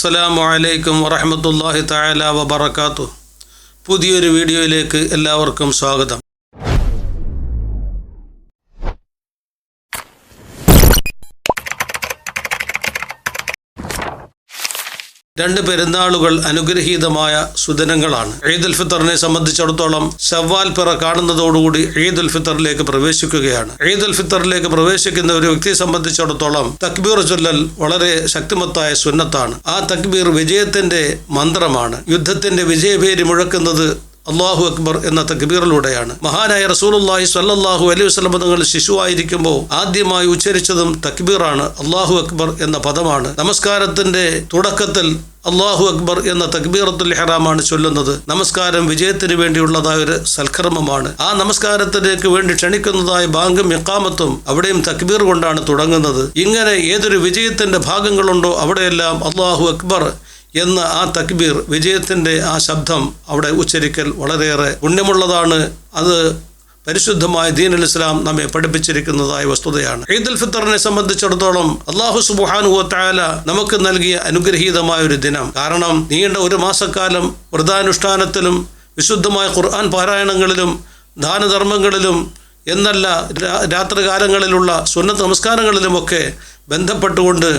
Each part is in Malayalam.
അസ്സലാമു അലൈക്കും വറഹമത്തല്ലാഹി തആല വബറകാതുഹു. പുതിയൊരു വീഡിയോയിലേക്ക് എല്ലാവർക്കും സ്വാഗതം. രണ്ട് പെരുന്നാളുകൾ അനുഗ്രഹീതമായ സുദിനങ്ങളാണ്. ഈദ് ഉൽ ഫിത്തറിനെ സംബന്ധിച്ചിടത്തോളം ഷവ്വാൽ പിറ കാണുന്നതോടുകൂടി ഈദ് ഉൽ ഫിത്തറിലേക്ക് പ്രവേശിക്കുകയാണ്. ഈദ് ഉൽ ഫിത്തറിലേക്ക് പ്രവേശിക്കുന്ന ഒരു വ്യക്തിയെ സംബന്ധിച്ചിടത്തോളം തക്ബീർ ചൊല്ലൽ വളരെ ശക്തിമത്തായ സുന്നത്താണ്. ആ തക്ബീർ വിജയത്തിന്റെ മന്ത്രമാണ്. യുദ്ധത്തിന്റെ വിജയഭേരി മുഴക്കുന്നത് അള്ളാഹു അക്ബർ എന്ന തക്ബീറിലൂടെയാണ്. മഹാനായ റസൂലുള്ളാഹി സ്വല്ലല്ലാഹു അലൈഹി വസല്ലം തങ്ങൾ ശിശുവായിരിക്കുമ്പോൾ ആദ്യമായി ഉച്ചരിച്ചതും തക്ബീറാണ് അള്ളാഹു അക്ബർ എന്ന പദമാണ്. നമസ്കാരത്തിന്റെ തുടക്കത്തിൽ അള്ളാഹു അക്ബർ എന്ന തക്ബീറത്തുൽ ഹറാമാണ് ചൊല്ലുന്നത്. നമസ്കാരം വിജയത്തിന് വേണ്ടിയുള്ളതായ ഒരു സൽക്കർമ്മമാണ്. ആ നമസ്കാരത്തിലേക്ക് വേണ്ടി ക്ഷണിക്കുന്നതായ ബാങ്കും ഇക്കാമത്തും അവിടെയും തക്ബീർ കൊണ്ടാണ് തുടങ്ങുന്നത്. ഇങ്ങനെ ഏതൊരു വിജയത്തിന്റെ ഭാഗങ്ങളുണ്ടോ അവിടെയെല്ലാം അള്ളാഹു അക്ബർ എന്ന ആ തക്ബീർ വിജയത്തിന്റെ ആ ശബ്ദം അവിടെ ഉച്ചരിക്കൽ വളരെയേറെ പുണ്യമുള്ളതാണ്. അത് പരിശുദ്ധമായ ദീനുൽ ഇസ്ലാം നമ്മെ പഠിപ്പിച്ചിരിക്കുന്നതായ വസ്തുതയാണ്. ഈദ് ഉൽ ഫിത്തറിനെ സംബന്ധിച്ചിടത്തോളം അള്ളാഹു സുബാനു താല നമുക്ക് നൽകിയ അനുഗ്രഹീതമായ ഒരു ദിനം. കാരണം നീണ്ട ഒരു മാസക്കാലം വ്രതാനുഷ്ഠാനത്തിലും വിശുദ്ധമായ ഖുർആൻ പാരായണങ്ങളിലും ദാനധർമ്മങ്ങളിലും എന്നല്ല രാത്രികാലങ്ങളിലുള്ള സുന്നത്ത് നമസ്കാരങ്ങളിലുമൊക്കെ ബന്ധപ്പെട്ടുകൊണ്ട്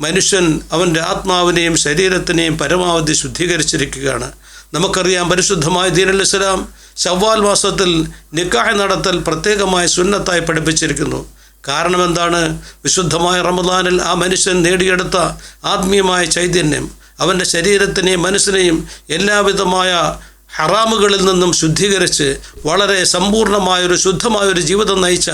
മനുഷ്യൻ അവന്റെ ആത്മാവിനെയും ശരീരത്തിനെയും പരമാവധി ശുദ്ധീകരിച്ചിരിക്കുകയാണ്. നമുക്കറിയാം പരിശുദ്ധമായ ദീനുൽ ഇസ്ലാം ശവ്വാൽ മാസത്തിൽ നിക്കാഹ് നടത്തൽ പ്രത്യേകമായ സുന്നത്തായി പഠിപ്പിച്ചിരിക്കുന്നു. കാരണം എന്താണ്? വിശുദ്ധമായ റമദാനിൽ ആ മനുഷ്യൻ നേടിയെടുത്ത ആത്മീയമായ ചൈതന്യം അവന്റെ ശരീരത്തിനെയും മനസ്സിനെയും എല്ലാവിധമായ ഹറാമുകളിൽ നിന്നും ശുദ്ധീകരിച്ച് വളരെ സമ്പൂർണമായൊരു ശുദ്ധമായൊരു ജീവിതം നയിച്ച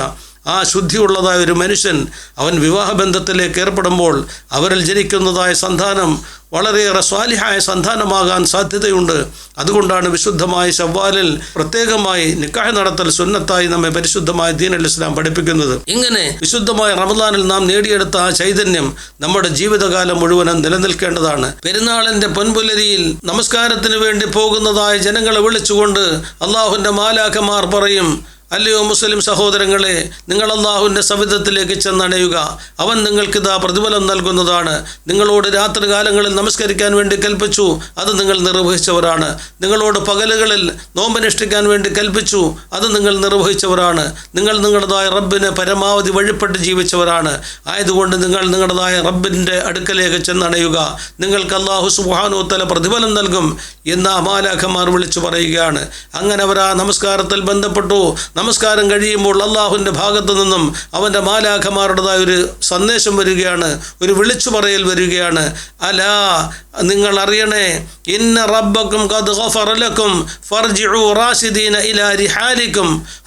ആ ശുദ്ധിയുള്ളതായ ഒരു മനുഷ്യൻ അവൻ വിവാഹബന്ധത്തിലേക്ക് ഏർപ്പെടുമ്പോൾ അവരിൽ ജനിക്കുന്നതായ സന്താനം വളരെയേറെ സ്വാലിഹായ സന്താനമാകാൻ സാധ്യതയുണ്ട്. അതുകൊണ്ടാണ് വിശുദ്ധമായ ശവ്വാലിൽ പ്രത്യേകമായി നിക്കാഹ് നടത്തൽ സുന്നത്തായി നമ്മെ പരിശുദ്ധമായ ദീൻ അൽ ഇസ്ലാം പഠിപ്പിക്കുന്നത്. ഇങ്ങനെ വിശുദ്ധമായ റമദാനിൽ നാം നേടിയെടുത്ത ആ ചൈതന്യം നമ്മുടെ ജീവിതകാലം മുഴുവനും നിലനിൽക്കേണ്ടതാണ്. പെരുന്നാളിന്റെ പൊൻപുലരിയിൽ നമസ്കാരത്തിന് വേണ്ടി പോകുന്നതായ ജനങ്ങളെ വിളിച്ചുകൊണ്ട് അള്ളാഹുവിന്റെ മാലാഖമാർ പറയും അല്ലയോ മുസ്ലിം സഹോദരങ്ങളെ നിങ്ങൾ അള്ളാഹുവിന്റെ സവിധത്തിലേക്ക് ചെന്നണയുക. അവൻ നിങ്ങൾക്കിതാ പ്രതിഫലം നൽകുന്നതാണ്. നിങ്ങളോട് രാത്രികാലങ്ങളിൽ നമസ്കരിക്കാൻ വേണ്ടി കൽപ്പിച്ചു അത് നിങ്ങൾ നിർവഹിച്ചവരാണ്. നിങ്ങളോട് പകലുകളിൽ നോമ്പനുഷ്ഠിക്കാൻ വേണ്ടി കൽപ്പിച്ചു അത് നിങ്ങൾ നിർവഹിച്ചവരാണ്. നിങ്ങൾ നിങ്ങളുടേതായ റബ്ബിനെ പരമാവധി വഴിപ്പെട്ട് ജീവിച്ചവരാണ്. ആയതുകൊണ്ട് നിങ്ങൾ നിങ്ങളുടേതായ റബ്ബിന്റെ അടുക്കലേക്ക് ചെന്നണയുക. നിങ്ങൾക്ക് അള്ളാഹു സുഹാനുത്തല പ്രതിഫലം നൽകും എന്ന് അമാലാഖന്മാർ വിളിച്ചു പറയുകയാണ്. അങ്ങനെ അവർ ആ നമസ്കാരത്തിൽ ബന്ധപ്പെട്ടു. നമസ്കാരം കഴിയുമ്പോൾ അള്ളാഹുവിന്റെ ഭാഗത്തു നിന്നും അവന്റെ മാലാഖമാരുടേതായ ഒരു സന്ദേശം വരികയാണ് ഒരു വിളിച്ചു പറയൽ വരികയാണ്. അലാ നിങ്ങൾ അറിയണേ ഇന്ന റബ്ബക്കും ഫർജിഉ ഇലാ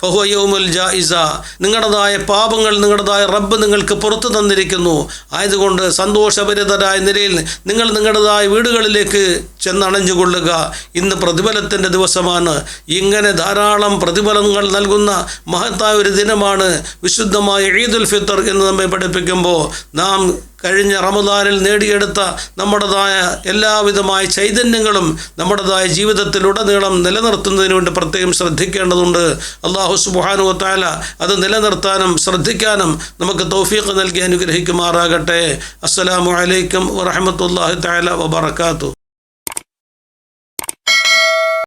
ഫഹുവ യൗമുൽ ജായിസ നിങ്ങളുടേതായ പാപങ്ങൾ നിങ്ങളുടേതായ റബ്ബ് നിങ്ങൾക്ക് പുറത്തു തന്നിരിക്കുന്നു. ആയതുകൊണ്ട് സന്തോഷപരിതരായ നിലയിൽ നിങ്ങൾ നിങ്ങളുടേതായ വീടുകളിലേക്ക് ചെന്നണഞ്ഞുകൊള്ളുക. ഇന്ന് പ്രതിഫലത്തിന്റെ ദിവസമാണ്. ഇങ്ങനെ ധാരാളം പ്രതിഫലങ്ങൾ നൽകുന്ന മഹത്തായ ഒരു ദിനമാണ് വിശുദ്ധമായ ഈദുൽ ഫിത്തർ എന്ന് നമ്മെ പഠിപ്പിക്കുമ്പോൾ നാം കഴിഞ്ഞ റമദാനിൽ നേടിയെടുത്ത നമ്മുടേതായ എല്ലാവിധമായ ചൈതന്യങ്ങളും നമ്മുടേതായ ജീവിതത്തിലുടനീളം നിലനിർത്തുന്നതിന് വേണ്ടി പ്രത്യേകം ശ്രദ്ധിക്കേണ്ടതുണ്ട്. അള്ളാഹു സുബാനു താല അത് നിലനിർത്താനും ശ്രദ്ധിക്കാനും നമുക്ക് തൗഫീഖ് നൽകി അനുഗ്രഹിക്കുമാറാകട്ടെ. അസ്സലാമു അലൈക്കും വറഹമത്തല്ലാഹി താല വബർക്കാത്തു